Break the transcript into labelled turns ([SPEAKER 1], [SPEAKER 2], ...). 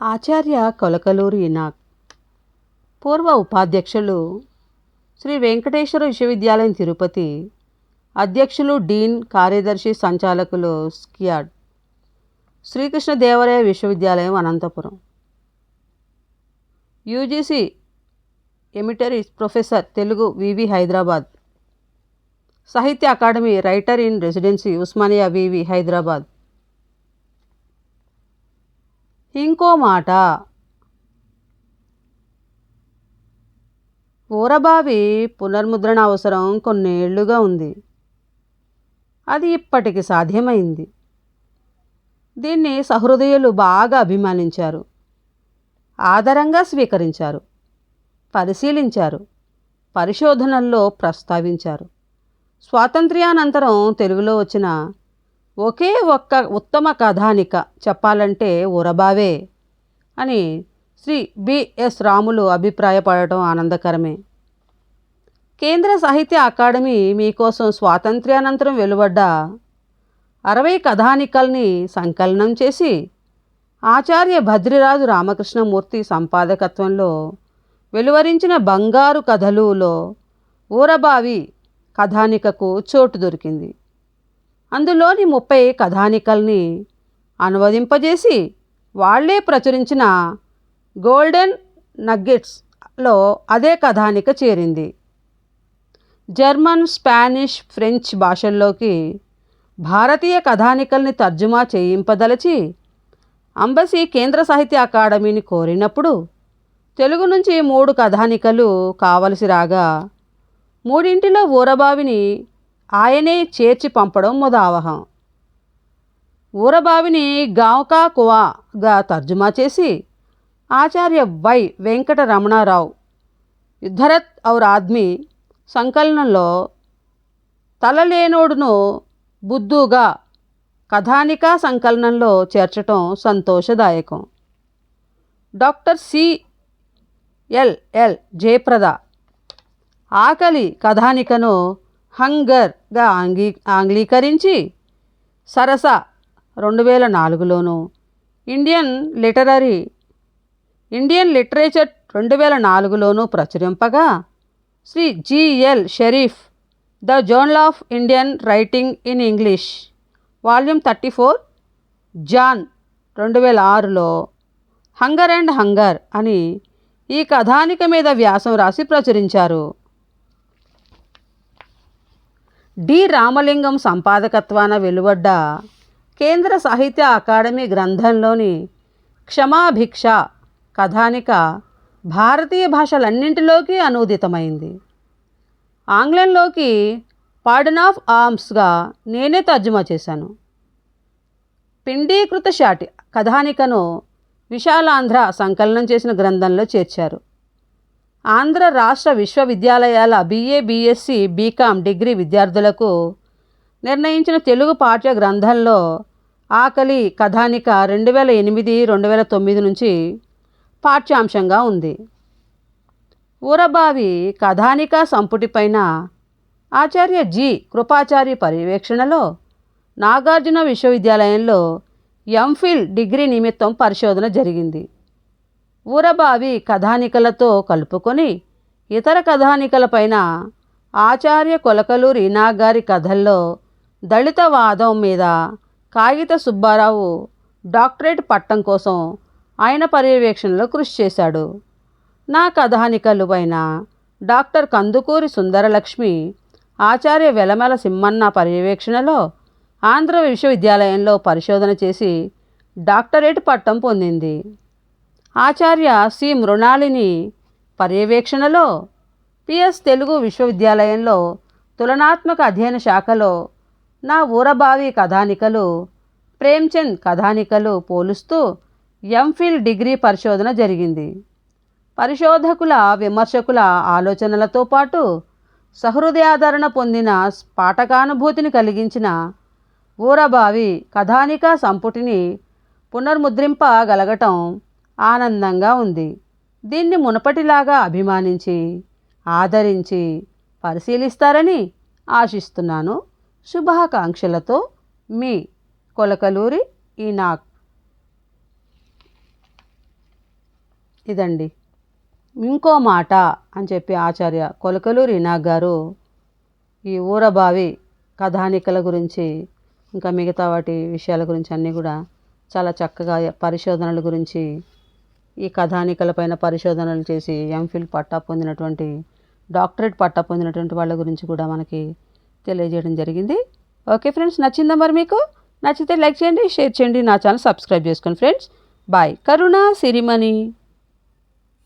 [SPEAKER 1] ఆచార్య కొలకలూరి ఇనాక్ పూర్వ ఉపాధ్యక్షులు శ్రీ వెంకటేశ్వర విశ్వవిద్యాలయం తిరుపతి అధ్యక్షులు డీన్ కార్యదర్శి సంచాలకులు స్కియాడ్ శ్రీకృష్ణదేవరాయ విశ్వవిద్యాలయం Anantapur. UGC emeritus professor Telugu VV Hyderabad Sahitya Akademi writer in residency Osmania VV Hyderabad. ఇంకో మాట. ఊరబావి పునర్ముద్రణ అవసరం కొన్నేళ్ళుగా ఉంది. అది ఇప్పటికి సాధ్యమైంది. దీన్ని సహృదయులు బాగా అభిమానించారు. ఆదరంగా స్వీకరించారు. పరిశీలించారు. పరిశోధనల్లో ప్రస్తావించారు. స్వాతంత్ర్యానంతరం తెలుగులో వచ్చిన ఒకే ఒక్క ఉత్తమ కథానిక చెప్పాలంటే ఉరబావే అని శ్రీ బిఎస్ రాములు అభిప్రాయపడటం ఆనందకరమే. కేంద్ర సాహిత్య అకాడమీ మీకోసం స్వాతంత్ర్యానంతరం వెలువడ్డ అరవై కథానికల్ని సంకలనం చేసి ఆచార్య భద్రిరాజు రామకృష్ణమూర్తి సంపాదకత్వంలో వెలువరించిన బంగారు కథలులో ఊరబావి కథానికకు చోటు దొరికింది. అందులోని ముప్పై కథానికల్ని అనువదింపజేసి వాళ్ళే ప్రచురించిన గోల్డెన్ నగ్గెట్స్లో అదే కథానిక చేరింది. జర్మన్ స్పానిష్ ఫ్రెంచ్ భాషల్లోకి భారతీయ కథానికల్ని తర్జుమా చేయింపదలచి అంబసీ కేంద్ర సాహిత్య అకాడమీని కోరినప్పుడు తెలుగు నుంచి మూడు కథానికలు కావలసి రాగా మూడింటిలో ఊరబావిని ఆయనే చేర్చి పంపడం ముదావహం. ఊరబావిని గాంకా కువాగా తర్జుమా చేసి ఆచార్య వై వెంకటరమణారావు యుద్ధరత్ ఔర్ ఆద్మీ సంకలనంలో తలలేనోడును బుద్ధుగా కథానికా సంకలనంలో చేర్చటం సంతోషదాయకం. Doctor C. L. L. Jayaprada ఆకలి కథానికను హంగర్గా ఆంగీ ఆంగ్లీకరించి సరస రెండు వేల నాలుగులోను ఇండియన్ లిటరరీ ఇండియన్ లిటరేచర్ రెండు వేల నాలుగులోను ప్రచురింపగా Sri GL Sharif the journal of Indian writing in English volume thirty four Jan రెండు వేల ఆరులో హంగర్ అండ్ హంగర్ అని ఈ కథానిక మీద వ్యాసం రాసి ప్రచురించారు. డి. రామలింగం సంపాదకత్వాన వెలువడ్డ కేంద్ర సాహిత్య అకాడమీ గ్రంథంలోని క్షమాభిక్ష కథానిక భారతీయ భాషలన్నింటిలోకి అనూదితమైంది. ఆంగ్లంలోకి పార్డన్ ఆఫ్ ఆర్మ్స్గా నేనే తర్జుమా చేశాను. పిండీకృత శాటి కథానికను విశాలాంధ్ర సంకలనం చేసిన గ్రంథంలో చేర్చారు. ఆంధ్ర రాష్ట్ర విశ్వవిద్యాలయాల బీఏ బీఎస్సీ బీకామ్ డిగ్రీ విద్యార్థులకు నిర్ణయించిన తెలుగు పాఠ్య గ్రంథంలో ఆకలి కథానిక రెండు వేల ఎనిమిది రెండు వేల తొమ్మిది నుంచి పాఠ్యాంశంగా ఉంది. ఊరబావి కథానిక సంపుటిపైన ఆచార్య జి. కృపాచారి పర్యవేక్షణలో నాగార్జున విశ్వవిద్యాలయంలో ఎంఫిల్ డిగ్రీ నిమిత్తం పరిశోధన జరిగింది. ఊరబావి కథానికలతో కలుపుకొని ఇతర కథానికలపైన ఆచార్య కొలకలూరి ఇనాక్ కథల్లో కథల్లో దళితవాదం మీద కాగిత సుబ్బారావు డాక్టరేట్ పట్టం కోసం ఆయన పర్యవేక్షణలో కృషి చేశాడు. నా కథానికలు పైన డాక్టర్ కందుకూరి సుందరలక్ష్మి ఆచార్య వెలమెల సింహన్న పర్యవేక్షణలో ఆంధ్ర విశ్వవిద్యాలయంలో పరిశోధన చేసి డాక్టరేట్ పట్టం పొందింది. ఆచార్య సి. మృణాలిని పర్యవేక్షణలో పిఎస్ తెలుగు విశ్వవిద్యాలయంలో తులనాత్మక అధ్యయన శాఖలో నా ఊరబావి కథానికలు ప్రేమ్చంద్ కథానికలు పోలుస్తూ ఎంఫిల్ డిగ్రీ పరిశోధన జరిగింది. పరిశోధకుల విమర్శకుల ఆలోచనలతో పాటు సహృదయాదరణ పొందిన పాఠకానుభూతిని కలిగించిన ఊరబావి కథానిక సంపుటిని పునర్ముద్రింపగలగటం ఆనందంగా ఉంది. దీన్ని మునపటిలాగా అభిమానించి ఆదరించి పరిశీలిస్తారని ఆశిస్తున్నాను. శుభాకాంక్షలతో మీ కొలకలూరి ఈనాక్. ఇదండి. ఇంకో మాట అని చెప్పి ఆచార్య కొలకలూరి ఈనాక్ గారు ఈ ఊరబావి కథానికల గురించి ఇంకా మిగతా వాటి విషయాల గురించి అన్నీ కూడా చాలా చక్కగా పరిశోధనల గురించి ఈ కథానికల పైన పరిశోధనలు చేసి ఎంఫిల్ పట్టా పొందినటువంటి డాక్టరేట్ పట్టా పొందినటువంటి వాళ్ళ గురించి కూడా మనకి తెలియజేయడం జరిగింది. ఓకే ఫ్రెండ్స్ నచ్చిందా మరి మీకు? నచ్చితే లైక్ చేయండి షేర్ చేయండి నా ఛానల్ సబ్స్క్రైబ్ చేసుకోండి ఫ్రెండ్స్. బాయ్. కరుణ సిరిమణి.